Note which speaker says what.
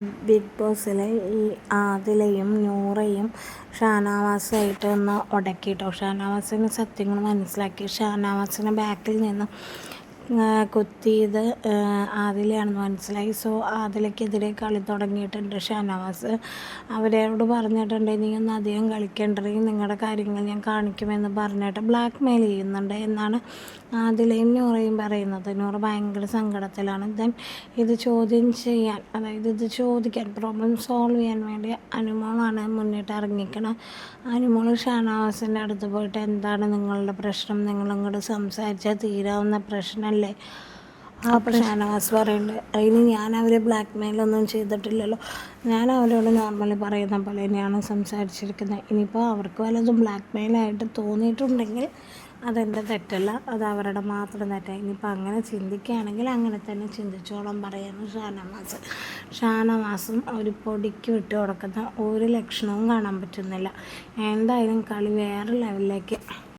Speaker 1: Big ബോസിലെ ഈ ആദിലയും നൂറയും ഷാനാവാസായിട്ട് ഒന്ന് ഉടക്കിട്ടോ ഷാനവാസിന് സത്യങ്ങൾ മനസ്സിലാക്കി. ഷാനാവാസിന് ബാക്കിൽ നിന്ന് കുത്തിയത് ആദിലയാണെന്ന് മനസ്സിലായി. സോ ആദിലയ്ക്കെതിരെ കളി തുടങ്ങിയിട്ടുണ്ട് ഷാനവാസ്. അവരോട് പറഞ്ഞിട്ടുണ്ട് നീ ഒന്ന് അധികം കളിക്കേണ്ടത് നിങ്ങളുടെ കാര്യങ്ങൾ ഞാൻ കാണിക്കുമെന്ന് പറഞ്ഞിട്ട് ബ്ലാക്ക് മെയിൽ ചെയ്യുന്നുണ്ട് എന്നാണ് ആദിലയും നൂറയും പറയുന്നത്. നൂറ് ഭയങ്കര സങ്കടത്തിലാണ്. ദെൻ ഇത് ചോദ്യം ചെയ്യാൻ അതായത് ഇത് ചോദിക്കാൻ പ്രോബ്ലം സോൾവ് ചെയ്യാൻ വേണ്ടി അനുമോളാണ് മുന്നിട്ട് ഇറങ്ങിക്കണം. അനുമോൾ ഷാനവാസിന്റെ അടുത്ത് പോയിട്ട് എന്താണ് നിങ്ങളുടെ പ്രശ്നം? നിങ്ങളിങ്ങോട്ട് സംസാരിച്ചാൽ തീരാവുന്ന പ്രശ്നം അല്ലേ അപ്പോൾ ഷാനവാസ് പറയുന്നുണ്ട്. അതിന് ഞാൻ അവരെ ബ്ലാക്ക് മെയിലൊന്നും ചെയ്തിട്ടില്ലല്ലോ. ഞാൻ അവരോട് നോർമലി പറയുന്ന പോലെ തന്നെയാണ് സംസാരിച്ചിരിക്കുന്നത്. ഇനിയിപ്പോൾ അവർക്ക് വല്ലതും ബ്ലാക്ക് മെയിലായിട്ട് തോന്നിയിട്ടുണ്ടെങ്കിൽ അതെന്റെ തെറ്റല്ല. അത് അവരുടെ മാത്രം തെറ്റാണ് ഇനിയിപ്പോൾ അങ്ങനെ ചിന്തിക്കുകയാണെങ്കിൽ അങ്ങനെ തന്നെ ചിന്തിച്ചോളം പറയുന്നു ഷാനവാസ്. ഷാനവാസും ഒരു പൊടിക്ക് വിട്ട് കൊടുക്കുന്ന ഒരു ലക്ഷണവും കാണാൻ പറ്റുന്നില്ല. എന്തായാലും കളി വേറെ ലെവലിലേക്ക്